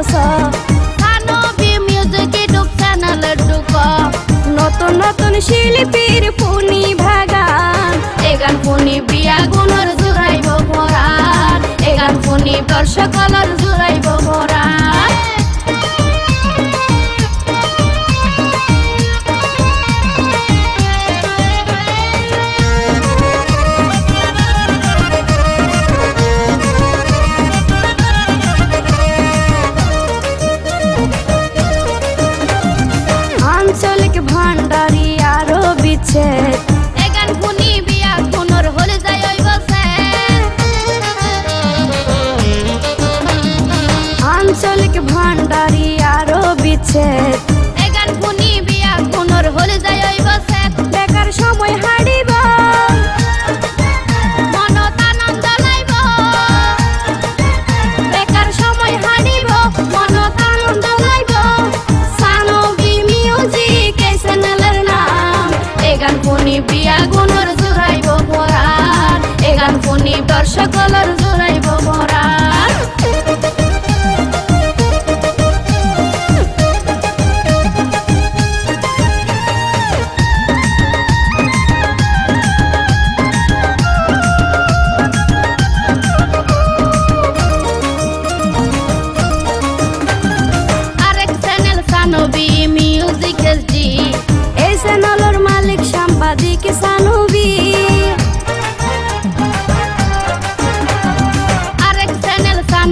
শুনতেছ সানবি music YouTube চ্যানেলে নতুন নতুন শিল্পীর পুনি ভাগান এগান ফোনি বিয়া গুণর জুড়াইব ভরান এগান ভরান আরও ফোনি দর্শকলর জুড়াইব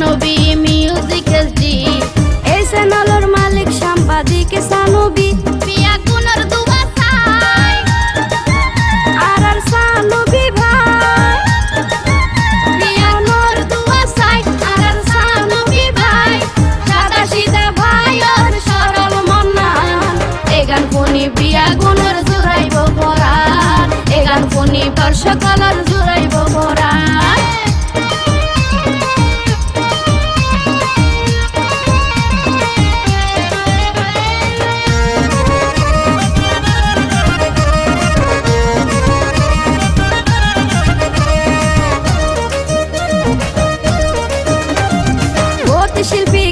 সানবি মিউজিক এসডি এই চ্যানেলের মালিক সাংবাদিক সানবি। বিয়া গুণর দুবাসাই আর আর সানবি ভাই। বিয়া গুণর দুবাসাই আর আর সানবি ভাই। সাদা সিধা ভাই আর সরল ফোনি জুড়াইব ভরান এগান ফোনি দর্শকলর জুড়াইব ভরান শিল্পী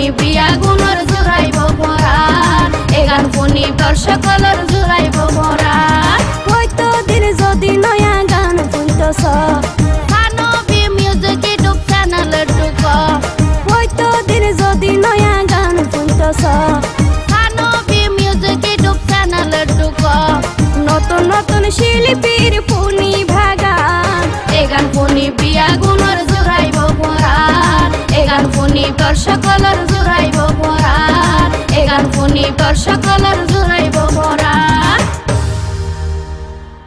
ফোনি বিয়া গুণর জুড়াইব ভরান এগান ফোনি দর্শকলর জুড়াইব ভরান হয়তো দিন যদি নয়া গান হয়তো দিন যদি নয়া গান ঢুক নতুন নতুন শিল্পীর ফাগুনি বর্ষা কলার জোড়াইব মরা